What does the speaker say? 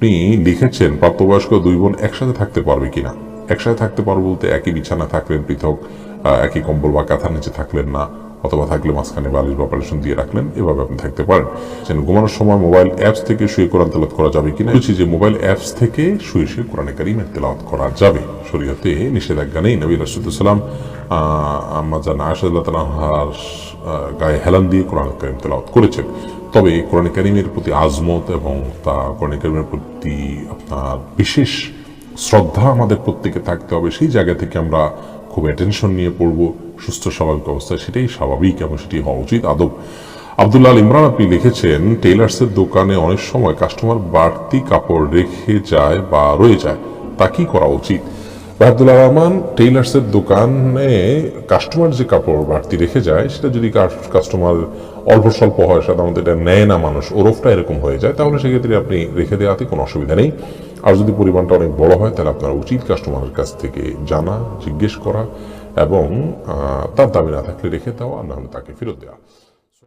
আপনি লিখেছেন, প্রাপ্তবয়স্ক দুই বোন একসাথে থাকতে পারবে কিনা? একসাথে থাকতে পারবে বলতে একই বিছানা থাকলেন পৃথক একই কম্বল বা কাঁথার নিচে থাকলেন না। অথবা থাকলে মাঝখানে বালিশ বা অপারেশন দিয়ে রাখলেন, এভাবে আপনি থাকতে পারেন। যেন ঘুমানোর সময় মোবাইল অ্যাপস থেকে শুয়ে কোরআন তেলাওয়াত করা যাবে কিনা, বলছি যে মোবাইল অ্যাপস থেকে শুয়ে শুয়ে কোরআনে কারিমের তেলাওয়াত করা যাবে। শরীয়তে নিষেধাজ্ঞা নেই। নবী রাসুদুসাল্লাম আম্মা জান তালাহার গায়ে হেলান দিয়ে কোরআন কারিম তেলাওয়াত করেছেন। তবে কোরআন কারিমের প্রতি আজমত এবং তা কোরআন কারিমের প্রতি আপনার বিশেষ শ্রদ্ধা আমাদের প্রত্যেকে থাকতে হবে। সেই জায়গা থেকে আমরা খুব অ্যাটেনশন নিয়ে পড়ব, সুস্থ স্বাভাবিক অবস্থায় সেটাই স্বাভাবিক এবং সেটি হওয়া উচিত। আদব। আবদুল্লাহ ইমরান আপনি লিখেছেন টেইলার্সের দোকানে অনেক সময় কাস্টমার বাড়তি কাপড় রেখে যায় বা রয়ে যায়, তা কি করা উচিত? আব্দুল্লাহ রহমান টেইলার্সের দোকানে কাস্টমার যে কাপড় বাড়তি রেখে যায়, সেটা যদি কাস্টমার অল্প স্বল্প হয়, সাধারণত এটা নেয় না মানুষ, ওরফটা এরকম হয়ে যায়, তাহলে সেক্ষেত্রে আপনি রেখে দেওয়াতে কোনো অসুবিধা নেই। আর যদি পরিমাণটা অনেক বড় হয়, তাহলে আপনার উচিত কাস্টমারের কাছ থেকে জানা, জিজ্ঞেস করা এবং তার দাবি না থাকলে রেখে দেওয়া, না হলে তাকে ফেরত দেওয়া।